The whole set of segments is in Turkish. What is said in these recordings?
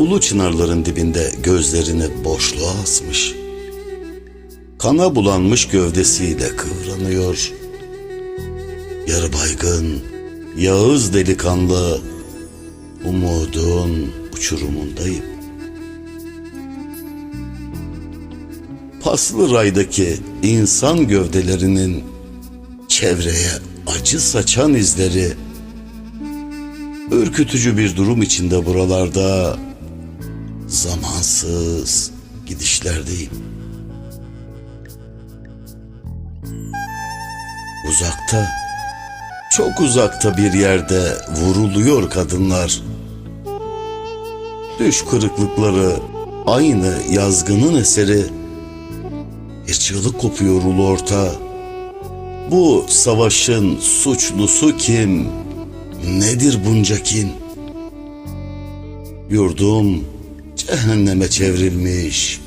ulu çınarların dibinde gözlerini boşluğa asmış. Kana bulanmış gövdesiyle kıvranıyor. Yarı baygın, Yağız delikanlı, umudun uçurumundayım. Paslı raydaki insan gövdelerinin çevreye acı saçan izleri ürkütücü bir durum içinde buralarda zamansız gidişlerdeyim. Uzakta, çok uzakta bir yerde vuruluyor kadınlar. Düş kırıklıkları aynı yazgının eseri. Bir çığlık kopuyor ulu orta. Bu savaşın suçlusu kim? Nedir bunca kin? Yurdum cehenneme çevrilmiş.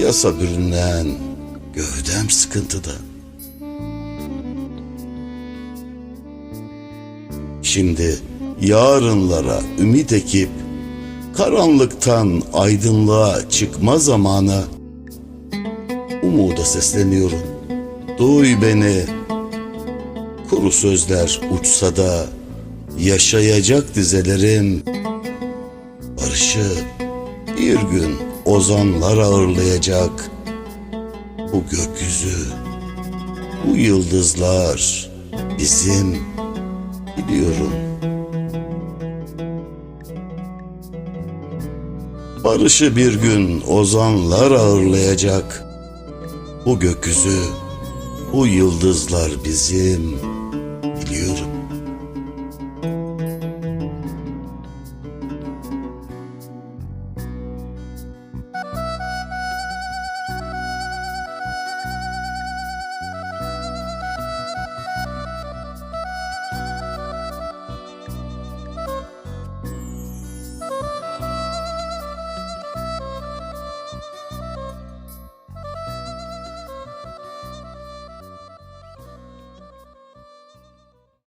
Yasa bürünen gövdem sıkıntıda. Şimdi yarınlara ümit ekip karanlıktan aydınlığa çıkma zamanı umuda sesleniyorum. Duy beni. Kuru sözler uçsa da yaşayacak dizelerim. Bir gün ozanlar ağırlayacak. Bu gökyüzü, bu yıldızlar bizim biliyorum. Barışı bir gün ozanlar ağırlayacak. Bu gökyüzü, bu yıldızlar bizim biliyorum.